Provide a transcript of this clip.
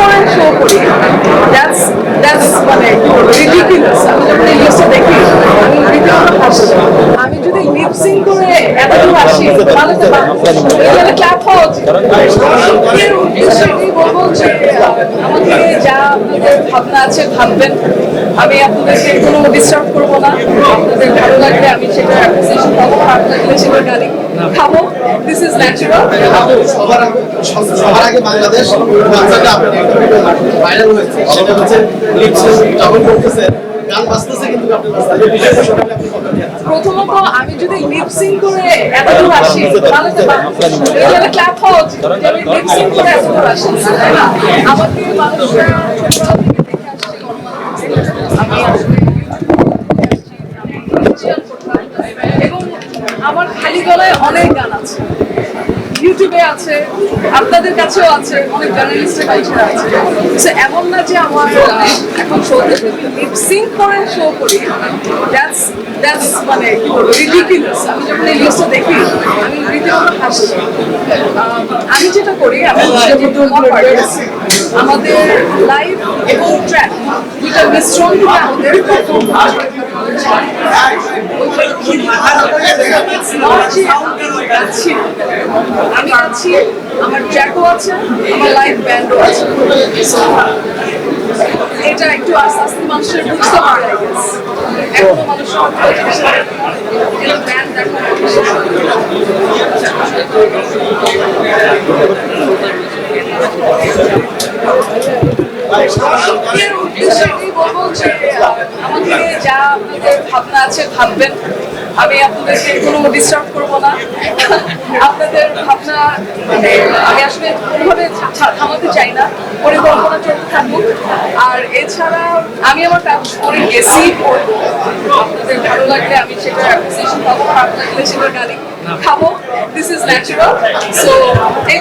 করে। শো করি মানে রিডিকুলাস আমি যখন এই লিস্টটা দেখি, আমি রীতিমতো হাসি আমি যদি লিপসিং করে এতদূর আসি, তাহলে তো এখানে ক্ল্যাপ হওয়া বলব যে, আমাকে যা আপনাদের ভাবনা আছে, ভাববেন। আমি আপনাদেরকে কোনো ডিস্টার্ব করব না আপনাদের ভালো লাগলে আমি সেটা প্রথমত আমি যদি লিপসিং করে এতদূর আসি তাহলে আমাকে মানুষরা ছোটবেলা থেকে দেখে আসছে গণমাধ্যমে। আমি আসলে YouTube করতাম। এবং আমার খালি গলায় অনেক গান আছে। ইউটিউবে আছে আপনাদের কাছেও আছে অনেক জার্নালিস্টের কাছে আছে। So, এমন না যে আমার আহ, এখন শো লিপসিং করে শো করি। দ্যাটস দ্যাটস মানে রিডিকুলাস আমি যখন এই দেখি আমি রীতিমতো হাসি। আমি যেটা করি আমি আমাদের লাইভ এবং ট্র্যাক দুইটা মিশ্রণ আমাদের আমি আছি আমার জ্যাকও আছে আমার লাইভ ব্যান্ডও আছে এটা একটু আস্তে আস্তে মানুষের বুঝতে পারে এর উদ্দেশ্যে এটাই বলব যে আহ, আমাকে যা আপনাদের ভাবনা আছে ভাববেন। আমি আপনাদেরকে কোনো ডিস্টার্ব করব না। আপনাদের ভাবনা মানে আমি আসলে কোনোভাবে থামাতে চাই না। পরিকল্পনা চলতে থাকুক আর এছাড়া আমি আমার কাজ করে গেছি। করব আপনাদের ভালো লাগলে আমি সেটা অ্যাপ্রিসিয়েশন পাবো। খারাপ লাগলে সেটা গালি খাব। দিস ইজ ন্যাচারাল সো এই।